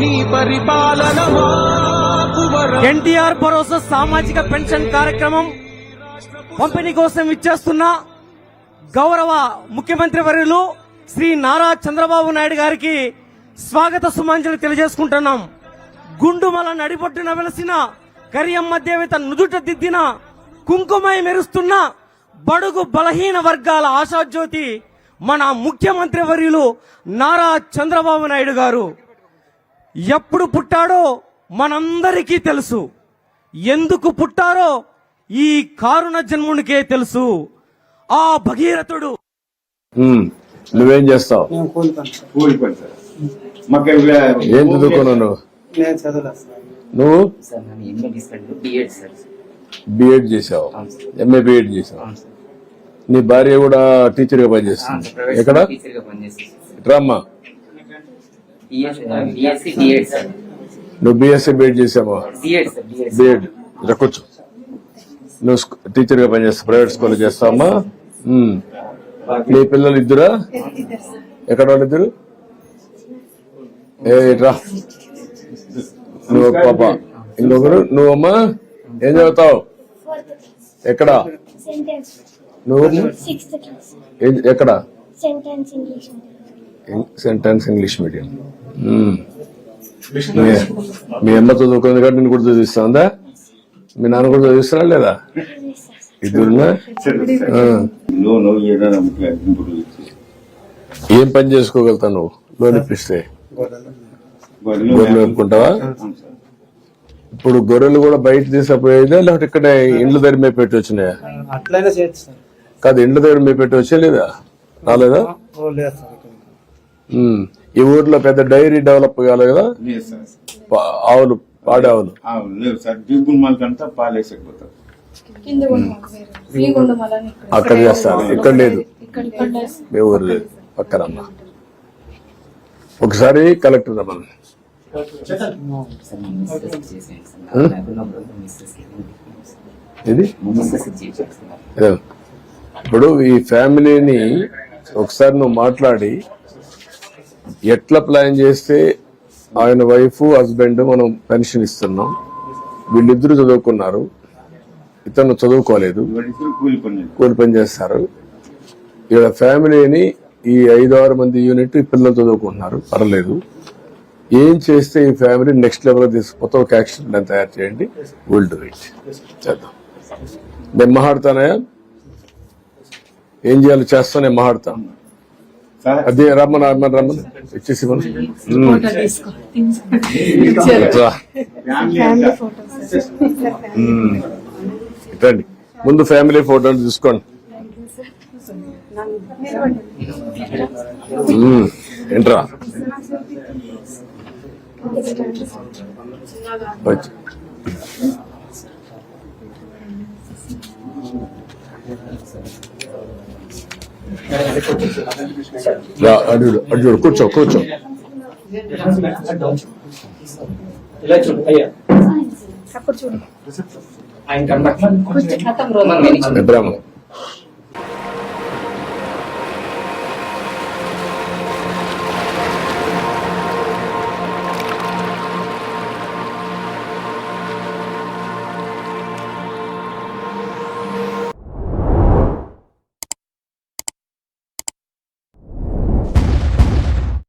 నీ పరిపాలన ఎన్టీఆర్ భరోసా సామాజిక పెన్షన్ కార్యక్రమం పంపిణీ కోసం ఇచ్చేస్తున్న గౌరవ ముఖ్యమంత్రి వర్యులు శ్రీ నారా చంద్రబాబు నాయుడు గారికి స్వాగత సుమాంజలి తెలియజేసుకుంటున్నాం. గుండుమల నడిపొట్టున వెలసిన కరియమ్మ దేవత నుదుట దిద్దిన కుంకుమై మెరుస్తున్న బడుగు బలహీన వర్గాల ఆశాజ్యోతి మన ముఖ్యమంత్రి వర్యులు నారా చంద్రబాబు నాయుడు గారు. ఎప్పుడు పుట్టాడో మనందరికీ తెలుసు. ఎందుకు పుట్టారో ఈ కారుణ జన్మునికే తెలుసు. ఆ భగీరథుడు. నువ్వేం చేస్తావు? ఏం చదువుకున్నావు నువ్వు? బిఎడ్ చేసావు. ఎంఏ బిఎడ్ చేసావు. నీ భార్య కూడా టీచర్గా పనిచేస్తుంది. ఎక్కడ? రామ్మా నువ్వు బిఎస్సీ బిఎడ్ చేసావా? బిఎడ్ ఇలా కూర్చో. నువ్వు టీచర్గా పనిచేస్తావు ప్రైవేట్ స్కూల్ చేస్తావమ్మా. నీ పిల్లలు ఇద్దరా? ఎక్కడ వాళ్ళు ఇద్దరు? ఏ రా నువ్వు పాప. ఇంకొకరు? నువ్వమ్మా? ఏం చదువుతావు? ఎక్కడ? సెంటెన్స్ నువ్వు ఎక్కడ? Sentence English medium. మీ- అమ్మ చదువుకుంది కాబట్టి నేను కూడా చదివిస్తుందా మీ నాన్న కూడా చదివిస్తున్నా లేదా? ఇచ్చి. ఏం పని చేసుకోగలుగుతావు నువ్వు? లోన్ ఇప్పిస్తే. గొర్రెలు సార్. ఇప్పుడు గొర్రెలు కూడా బయట తీసుకుపోయేదా లేకపోతే ఇక్కడ ఇండ్ల దగ్గర మేము పెట్టి వచ్చినాయా? కాదు ఇండ్ల దగ్గర మేము పెట్టి వచ్చే లేదా? రాలేదా ఓ లేదు సార్ ఇక్కడ మ్మ్. ఈ ఊర్లో పెద్ద డైరీ డెవలప్ కావాలి కదా? ఆవులు పాడి ఆవులు సార్. పాలేసకపోతారు. అక్కడ చేస్తారు. ఇక్కడ లేదు. మీ ఊరు లేదు. పక్కనమ్మా ఒకసారి కలెక్టర్ రమ్మని. ఇది సార్ ఇదో. ఇప్పుడు ఈ ఫ్యామిలీని ఒకసారి నువ్వు మాట్లాడి ఎట్లా ప్లాన్ చేస్తే ఆయన వైఫ్ హస్బెండ్ మనం పెన్షన్ ఇస్తున్నాం? వీళ్ళిద్దరూ చదువుకున్నారు. ఇతను చదువుకోలేదు. కూలి పని చేస్తారు. వీళ్ళ ఫ్యామిలీని ఈ ఐదు ఆరు మంది యూనిట్ పిల్లలు చదువుకుంటున్నారు. పర్లేదు. ఏం చేస్తే ఈ ఫ్యామిలీ నెక్స్ట్ లెవెల్ తీసుకుపోతే ఒక యాక్షన్ ప్లాన్ తయారు చేయండి. విల్ డూ ఇట్ చేద్దాం. నేను మాట్లాడతానయా ఏం చేయాలో చేస్తా నేను మాట్లాడతాను అదే రమ్మని రమ్మని రమ్మని. ఇచ్చేసి రండి ముందు ఫ్యామిలీ ఫోటోలు తీసుకోండి. ఏంట్రా? వచ్చి. రా, అటు చూడు, అటు చూడు కూర్చో కూర్చో. అక్కడ చూడు. ఆయన కనబట్ల